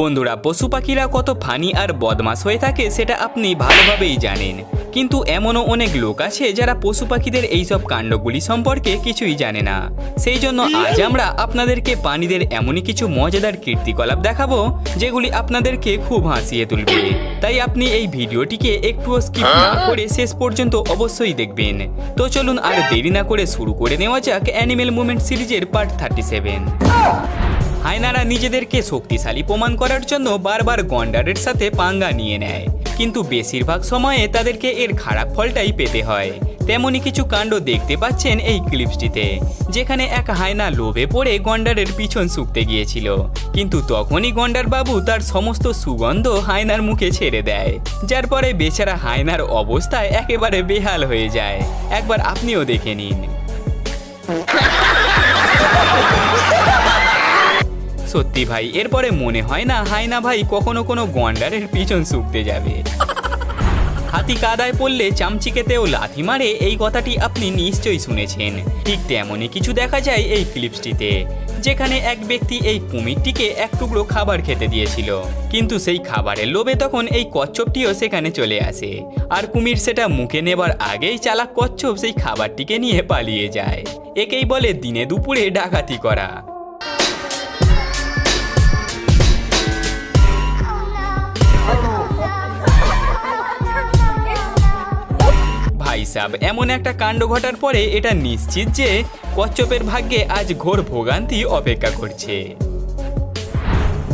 বন্ধুরা, পশু পাখিরা কত ফানি আর বদমাস হয়ে থাকে সেটা আপনি ভালোভাবেই জানেন। কিন্তু এমনও অনেক লোক আছে যারা পশু পাখিদের এইসব কাণ্ডগুলি সম্পর্কে কিছুই জানে না। সেই জন্য আজ আমরা আপনাদেরকে প্রাণীদের এমনই কিছু মজাদার কীর্তিকলাপ দেখাবো, যেগুলি আপনাদেরকে খুব হাসিয়ে তুলবে। তাই আপনি এই ভিডিওটিকে একটুও স্কিপ না করে শেষ পর্যন্ত অবশ্যই দেখবেন। তো চলুন আর দেরি না করে শুরু করে নেওয়া যাক অ্যানিমেল মুভমেন্ট সিরিজের পার্ট থার্টি সেভেন হায়নারা নিজেদেরকে শক্তিশালী প্রমাণ করার জন্য বারবার গন্ডারের সাথে পাঙ্গা নিয়ে নেয়। কিন্তু বেশিরভাগ সময়ে তাদেরকে এর খারাপ ফলটাই পেতে হয়। তেমনই কিছু কাণ্ড দেখতে পাচ্ছেন এই ক্লিপসটিতে, যেখানে এক হায়না লোভে পড়ে গন্ডারের পিছন শুকতে গিয়েছিল। কিন্তু তখনই গন্ডার বাবু তার সমস্ত সুগন্ধ হায়নার মুখে ছেড়ে দেয়, যার পরে বেচারা হায়নার অবস্থায় একেবারে বেহাল হয়ে যায়। একবার আপনিও দেখে নিন। সত্যি ভাই, এরপরে মনে হয় না হায়না ভাই, কখনো কোনো গন্ডারের পিছন শুকতে যাবে। হাতি কাদায় পড়লে চামচিকেতেও লাথি মারে, এই কথাটি আপনি নিশ্চয়ই শুনেছেন। ঠিক তেমনই কিছু দেখা যায় এই ফিলিপসটিতে, যেখানে এক ব্যক্তি এই কুমিরটিকে এক টুকরো খাবার খেতে দিয়েছিল। কিন্তু সেই খাবারের লোভে তখন এই কচ্ছপটিও সেখানে চলে আসে। আর কুমির সেটা মুখে নেবার আগেই চালাক কচ্ছপ সেই খাবারটিকে নিয়ে পালিয়ে যায়। একেই বলে দিনে দুপুরে ডাকাতি করা। ভাই সাব এমন একটা কাণ্ড ঘটার পরে এটা নিশ্চিত যে কচ্ছপের ভাগ্যে আজ ঘোর ভোগান্তি অপেক্ষা করছে।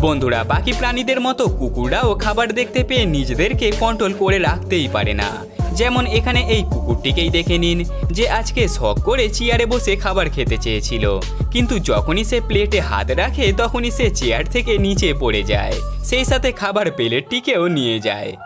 বন্ধুরা, বাকি প্রাণীদের মতো কুকুররাও খাবার দেখতে পেয়ে নিজেদেরকে কন্ট্রোল করে রাখতেই পারে না। যেমন এখানে এই কুকুরটিকেই দেখে নিন, যে আজকে শখ করে চেয়ারে বসে খাবার খেতে চেয়েছিল। কিন্তু যখনই সে প্লেটে হাত রাখে, তখনই সে চেয়ার থেকে নিচে পড়ে যায়। সেই সাথে খাবার প্লেটটিকেও নিয়ে যায়।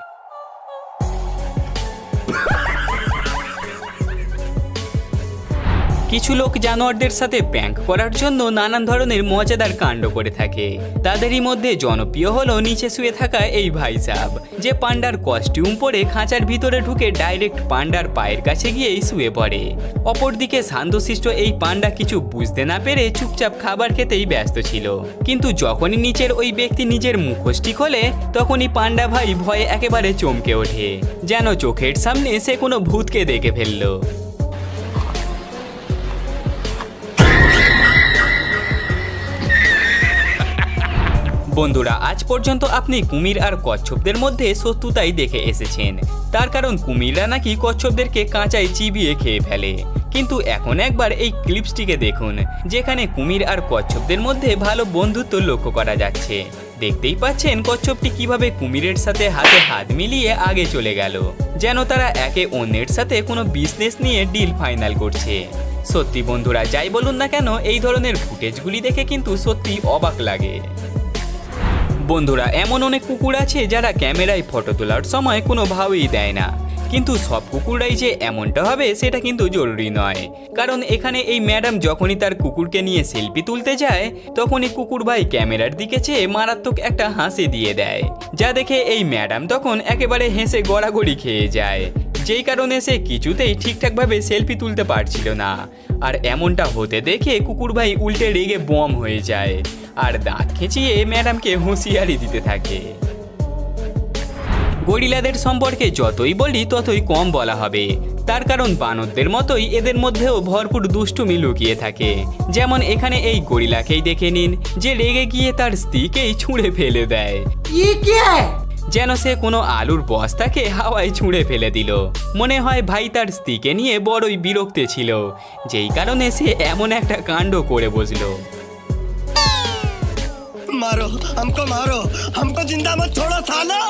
কিছু লোক জানোয়ারদের সাথে প্র্যাঙ্ক করার জন্য নানান ধরনের মজাদার কাণ্ড করে থাকে। তাদেরই মধ্যে জনপ্রিয় হলো নিচে শুয়ে থাকা এই ভাই সাহ যে পান্ডার কস্টিউম পরে খাঁচার ভিতরে ঢুকে ডাইরেক্ট পান্ডার পায়ের কাছে গিয়েই শুয়ে পড়ে। অপরদিকে শান্তশিষ্ট এই পান্ডা কিছু বুঝতে না পেরে চুপচাপ খাবার খেতেই ব্যস্ত ছিল। কিন্তু যখনই নিচের ওই ব্যক্তি নিজের মুখোশটি খোলে, তখনই পান্ডা ভাই ভয়ে একেবারে চমকে ওঠে, যেন চোখের সামনে সে কোনো ভূতকে দেখে ফেলল। বন্ধুরা, আজ পর্যন্ত আপনি কুমির আর কচ্ছপদের মধ্যে শত্রুতাই দেখে এসেছেন। তার কারণ কুমিররা নাকি কচ্ছপদেরকে কাঁচায় চিবিয়ে খেয়ে ফেলে। কিন্তু এখন একবার এই ক্লিপসটিকে দেখুন, যেখানে কুমির আর কচ্ছপদের মধ্যে ভালো বন্ধুত্ব লক্ষ্য করা যাচ্ছে। দেখতেই পাচ্ছেন কচ্ছপটি কীভাবে কুমিরের সাথে হাতে হাত মিলিয়ে আগে চলে গেল, যেন তারা একে অন্যের সাথে কোনো বিজনেস নিয়ে ডিল ফাইনাল করছে। সত্যি বন্ধুরা, যাই বলুন না কেন, এই ধরনের ফুটেজগুলি দেখে কিন্তু সত্যি অবাক লাগে। বন্ধুরা এমন অনেক কুকুর আছে যারা ক্যামেরায় ফটো তোলার সময় কোনোভাবেই দেয় না। কিন্তু সব কুকুররাই যে এমনটা হবে, সেটা কিন্তু জরুরি নয়। কারণ এখানে এই ম্যাডাম যখনই তার কুকুরকে নিয়ে সেলফি তুলতে যায়, তখনই কুকুর ভাই ক্যামেরার দিকে চেয়ে মারাত্মক একটা হাসি দিয়ে দেয়। যা দেখে এই ম্যাডাম তখন একেবারে হেসে গড়াগড়ি খেয়ে যায়। যেই কারণে সে কিছুতেই ঠিকঠাকভাবে সেলফি তুলতে পারছিল না। আর এমনটা হতে দেখে কুকুর ভাই উল্টে রেগে বম হয়ে যায়। আর দাঁত খেঁচিয়ে ম্যাডামকে হুঁশিয়ারি দিতে থাকে। গরিলাদের সম্পর্কে যতই বলি ততই কম বলা হবে তার কারণ বানরদের মতোই এদের মধ্যেও ভরপুর দুষ্টুমি লুকিয়ে থাকে যেমন এখানে এই গরিলাকেই দেখে নিন যে রেগে গিয়ে তার স্ত্রীকেই ছুঁড়ে ফেলে দেয় ये क्या है যেন সে কোনো আলুর বস্তাকে হাওয়ায় ছুঁড়ে ফেলে দিল মনে হয় ভাই তার স্ত্রীকে নিয়ে বড়ই বিরক্তে ছিল যেই কারণে সে এমন একটা কাণ্ড করে বসলো मारो हमको मारो हमको जिंदा मत छोड़ो सालो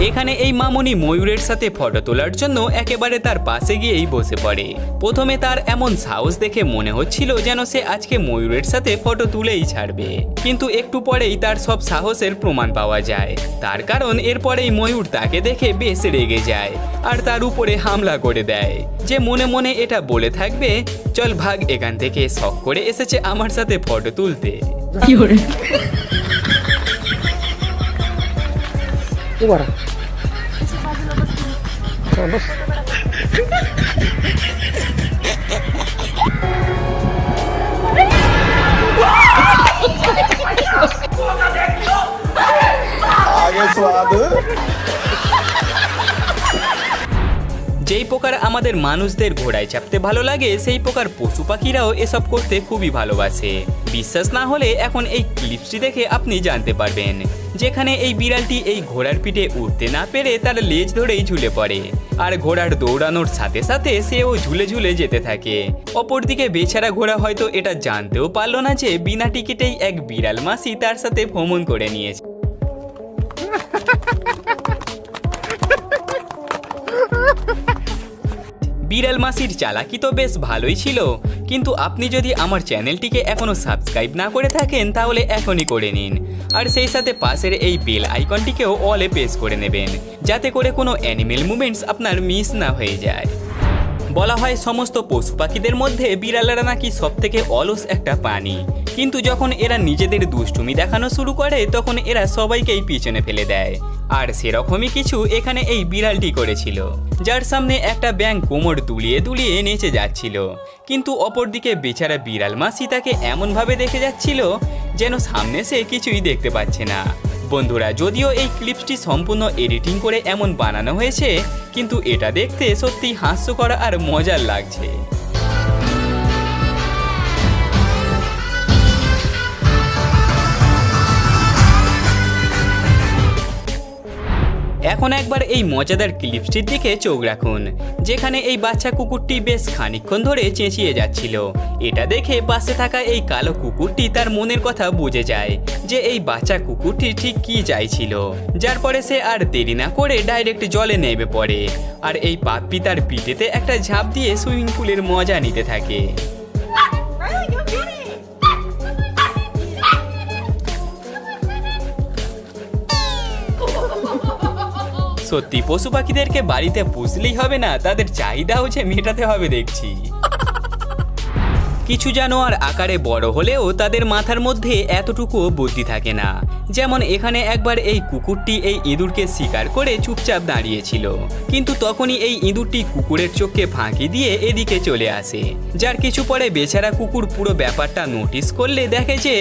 এখানে এই মামনি ময়ূরের সাথে ফটো তোলার জন্য একেবারে তার পাশে গিয়েই বসে পড়ে। প্রথমে তার এমন সাহস দেখে মনে হচ্ছিল যেন সে আজকে ময়ূরের সাথে ফটো তুলেই ছাড়বে। কিন্তু একটু পরেই তার সব সাহসের প্রমাণ পাওয়া যায়। তার কারণ এরপরেই ময়ূর তাকে দেখে বেশ রেগে যায় আর তার উপরে হামলা করে দেয়। যে মনে মনে এটা বলে থাকবে, চল ভাগ এখান থেকে, শখ করে এসেছে আমার সাথে ফটো তুলতে। 봐라. 아, 봤어. 알겠어, 아들. যেই প্রকার আমাদের মানুষদের ঘোড়ায় চাপতে ভালো লাগে, সেই প্রকার পশু পাখিরাও এসব করতে খুবই ভালোবাসে। বিশ্বাস না হলে এখন এই ক্লিপসটি দেখে আপনি জানতে পারবেন, যেখানে এই বিড়ালটি এই ঘোড়ার পিঠে উঠতে না পেরে তার লেজ ধরেই ঝুলে পড়ে। আর ঘোড়ার দৌড়ানোর সাথে সাথে সেও ঝুলে ঝুলে যেতে থাকে। অপরদিকে বেচারা ঘোড়া হয়তো এটা জানতেও পারল না যে বিনা টিকিটেই এক বিড়াল মাসি তার সাথে ভ্রমণ করে নিয়েছে। বিড়াল মাসির চালাকি তো বেশ ভালোই ছিল। কিন্তু আপনি যদি আমার চ্যানেলটিকে এখনও সাবস্ক্রাইব না করে থাকেন, তাহলে এখনই করে নিন। আর সেই সাথে পাশের এই বেল আইকনটিকেও অলে প্রেস করে নেবেন। যাতে করে কোনো অ্যানিমেল মুভমেন্টস আপনার মিস না হয়ে যায়। বলা হয় সমস্ত পশু পাখিদের মধ্যে বিড়ালেরা নাকি সব থেকে অলস একটা প্রাণী। কিন্তু যখন এরা নিজেদের দুষ্টুমি দেখানো শুরু করে, তখন এরা সবাইকেই পিছনে ফেলে দেয়। আর সেরকমই কিছু এখানে এই বিড়ালটি করেছিল, যার সামনে একটা ব্যাং কোমর দুলিয়ে দুলিয়ে নেচে যাচ্ছিল। কিন্তু অপরদিকে বেচারা বিড়াল মাসি তাকে এমনভাবে দেখে যাচ্ছিল, যেন সামনে সে কিছুই দেখতে পাচ্ছে না। বন্ধুরা, যদিও এই ক্লিপসটি সম্পূর্ণ এডিটিং করে এমন বানানো হয়েছে, কিন্তু এটা দেখতে সত্যি হাস্যকর আর মজার লাগছে। এখন একবার এই মজাদার ক্লিপসটির দিকে চোখ রাখুন, যেখানে এই বাচ্চা কুকুরটি বেশ খানিকক্ষণ ধরে চেঁচিয়ে যাচ্ছিল। এটা দেখে পাশে থাকা এই কালো কুকুরটি তার মনের কথা বুঝে যায় যে এই বাচ্চা কুকুরটি ঠিক কী চাইছিল, যার পরে সে আর দেরি না করে ডাইরেক্ট জলে নেমে পড়ে। আর এই পাপ্পি তার পিঠেতে একটা ঝাঁপ দিয়ে সুইমিং পুলের মজা নিতে থাকে। সত্যি পশু পাখিদেরকে বাড়িতে পুষলেই হবে না, তাদের চাহিদাও যে মেটাতে হবে দেখছি। কিছু জানোয়ার আকারে বড় হলেও তাদের মাথার মধ্যে এতটুকুও বুদ্ধি থাকে না। যেমন এখানে একবার এই কুকুরটি এই ইঁদুরকে শিকার করে চুপচাপ দাঁড়িয়েছিল। কিন্তু তখনই এই ইঁদুরটি কুকুরের চোখকে ফাঁকি দিয়ে এদিকে চলে আসে। যার কিছু পরে বেচারা কুকুর পুরো ব্যাপারটা নোটিস করলে দেখে যে,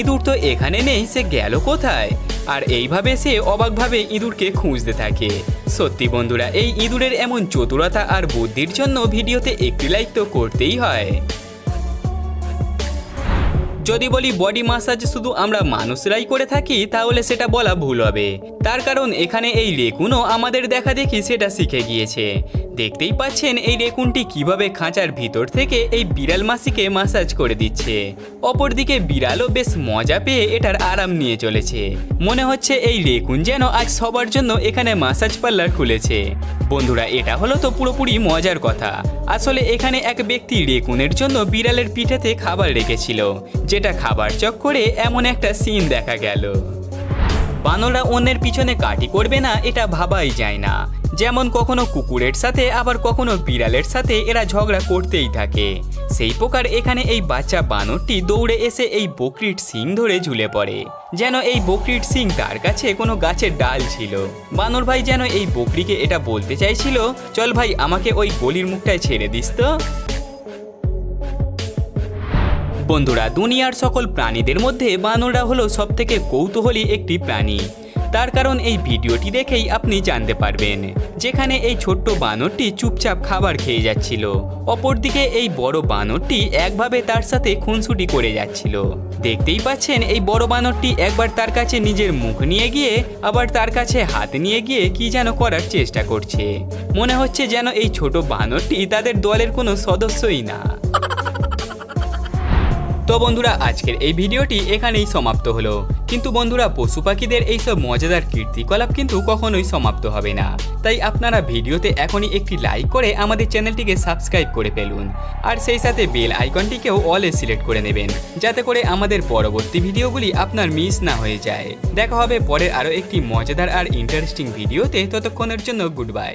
ইঁদুর তো এখানে নেই, সে গেল কোথায়? আর এইভাবে সে অবাকভাবে ইঁদুরকে খুঁজতে থাকে। সত্যি বন্ধুরা, এই ইঁদুরের এমন চতুরতা আর বুদ্ধির জন্য ভিডিওতে একটি লাইক তো করতেই হয়। যদি বলি বডি মাসাজ শুধু আমরা মানুষরাই করে থাকি, তাহলে সেটা বলা ভুল হবে। তার কারণ এখানে এই রেকুনও আমাদের দেখা দেখি সেটা শিখে গিয়েছে। দেখতেই পাচ্ছেন এই রেকুনটি কীভাবে খাঁচার ভিতর থেকে এই বিড়াল মাসিকে মাসাজ করে দিচ্ছে। অপরদিকে বিড়ালও বেশ মজা পেয়ে এটার আরাম নিয়ে চলেছে। মনে হচ্ছে এই রেকুন যেন আজ সবার জন্য এখানে মাসাজ পার্লার খুলেছে। বন্ধুরা, এটা হলো তো পুরোপুরি মজার কথা। আসলে এখানে এক ব্যক্তি রেকুনের জন্য বিড়ালের পিঠেতে খাবার রেখেছিল যেটা খাবার চক্করে এমন একটা সিন দেখা গেল। বানররা অন্যের পিছনে কাটি করবে না, এটা ভাবাই যায় না। যেমন কখনো কুকুরের সাথে, আবার কখনো বিড়ালের সাথে এরা ঝগড়া করতেই থাকে। সেই প্রকার এখানে এই বাচ্চা বানরটি দৌড়ে এসে এই বকরির সিং ধরে ঝুলে পড়ে। যেন এই বকরির সিং তার কাছে কোনো গাছের ডাল ছিল। বানর ভাই যেন এই বকরিকে এটা বলতে চাইছিল, চল ভাই, আমাকে ওই গলির মুখটায় ছেড়ে দিস তো। বন্ধুরা, দুনিয়ার সকল প্রাণীদের মধ্যে বানররা হলো সব থেকে কৌতূহলী একটি প্রাণী। তার কারণ এই ভিডিওটি দেখেই আপনি জানতে পারবেন। যেখানে এই ছোট্ট বানরটি চুপচাপ খাবার খেয়ে যাচ্ছিল। অপরদিকে এই বড় বানরটি একভাবে তার সাথে খুনসুটি করে যাচ্ছিল। দেখতেই পাচ্ছেন, এই বড় বানরটি একবার তার কাছে নিজের মুখ নিয়ে গিয়ে, আবার তার কাছে হাত নিয়ে গিয়ে কি যেন করার চেষ্টা করছে। মনে হচ্ছে যেন এই ছোট বানরটি তাদের দলের কোনো সদস্যই না। তো বন্ধুরা, আজকের এই ভিডিওটি এখানেই সমাপ্ত হলো। কিন্তু বন্ধুরা, পশু পাখিদের এইসব মজাদার কীর্তিকলাপ কিন্তু কখনোই সমাপ্ত হবে না। তাই আপনারা ভিডিওতে এখনই একটি লাইক করে আমাদের চ্যানেলটিকে সাবস্ক্রাইব করে ফেলুন। আর সেই সাথে বেল আইকনটিকেও অলে সিলেক্ট করে নেবেন, যাতে করে আমাদের পরবর্তী ভিডিওগুলি আপনার মিস না হয়ে যায়। দেখা হবে পরের আরও একটি মজাদার আর ইন্টারেস্টিং ভিডিওতে। ততক্ষণের জন্য গুড বাই।